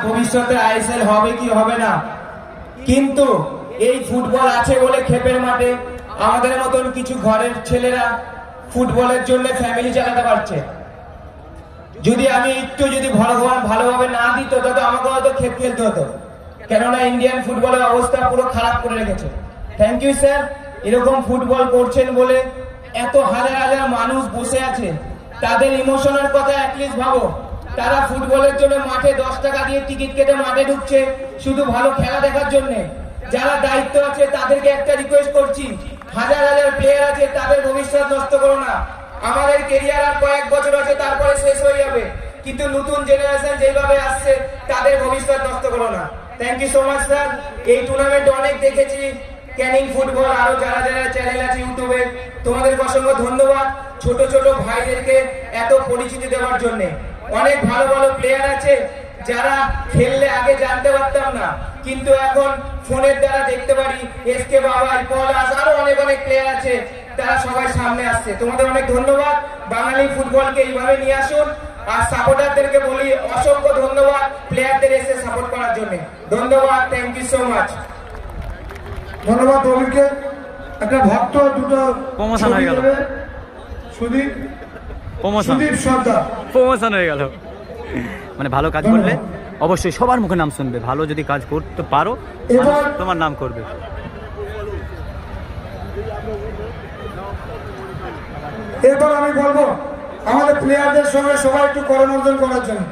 ভবিষ্যতে আইএসএল হবে কি হবে না? কিন্তু এই ফুটবল আছে বলে খেপের মাঠে আমাদের মতন কিছু ঘরের ছেলেরা ফুটবলের জন্য ফ্যামিলি চালাতে পারছে। যদি আমি একটু যদি ভগবান ভালোভাবে না দিত তবে আমাকে হয়তো খেপ খেলতে হতো। কেননা ইন্ডিয়ান ফুটবলের অবস্থা পুরো খারাপ করে রেখেছে। থ্যাংক ইউ স্যার এরকম ফুটবল করছেন বলে এত হাজার হাজার মানুষ বসে আছে। তাদের ইমোশনের কথা অ্যাটলিস্ট ভাবো। তারা ফুটবলের জন্য মাঠে দশ টাকা দিয়ে টিকিট কেটে মাঠে ঢুকছে। শুধু ভালো খেলা দেখার জন্য। যারা দায়িত্ব আছে, তাদেরকে একটা রিকোয়েস্ট করছি। হাজার হাজার প্লেয়ার আছে, তাদের ভবিষ্যৎ নষ্ট করো না। আমাদের কেরিয়ার আর কয়েক বছর আছে, তারপরে শেষ হয়ে যাবে। কিন্তু নতুন জেনারেশন যেভাবে আসছে, তাদের ভবিষ্যৎ নষ্ট করো না। Thank you so much sir এই টুর্নামেন্ট অনেক দেখেছি। ক্যানিং ফুটবল, আরও যারা যারা চ্যানেল আছে ইউটিউবে তোমাদের অসংখ্য ধন্যবাদ। ছোট ছোট ভাইদেরকে এত পরিচিতি দেওয়ার জন্য। অনেক ভালো ভালো প্লেয়ার আছে যারা খেললে আগে জানতে পারতাম না। কিন্তু এখন ফোনের দ্বারা দেখতে পারি এসকে বাবাই পলাশ আরও অনেক অনেক প্লেয়ার আছে তারা সবাই সামনে আসছে। তোমাদের অনেক ধন্যবাদ। বাঙালি ফুটবলকে এইভাবে নিয়ে আসুন। আর সাপোর্টারদেরকে বলি অসংখ্য ধন্যবাদ প্লেয়ারদের এসে সাপোর্ট করার জন্য। ধন্যবাদ থ্যাংক ইউ সো মাচ ধন্যবাদ প্রবীরকে একটা ভক্ত দুটো হয়ে গেল। সুদীপ প্রমোশন। হয়ে গেল। মানে ভালো কাজ করলে অবশ্যই সবার মুখে নাম শুনবে। ভালো যদি কাজ করতে পারো তোমার নাম করবে। এরপর আমি বলব আমাদের প্লেয়ারদের সঙ্গে সবাই একটু করণ অর্জন করার জন্য।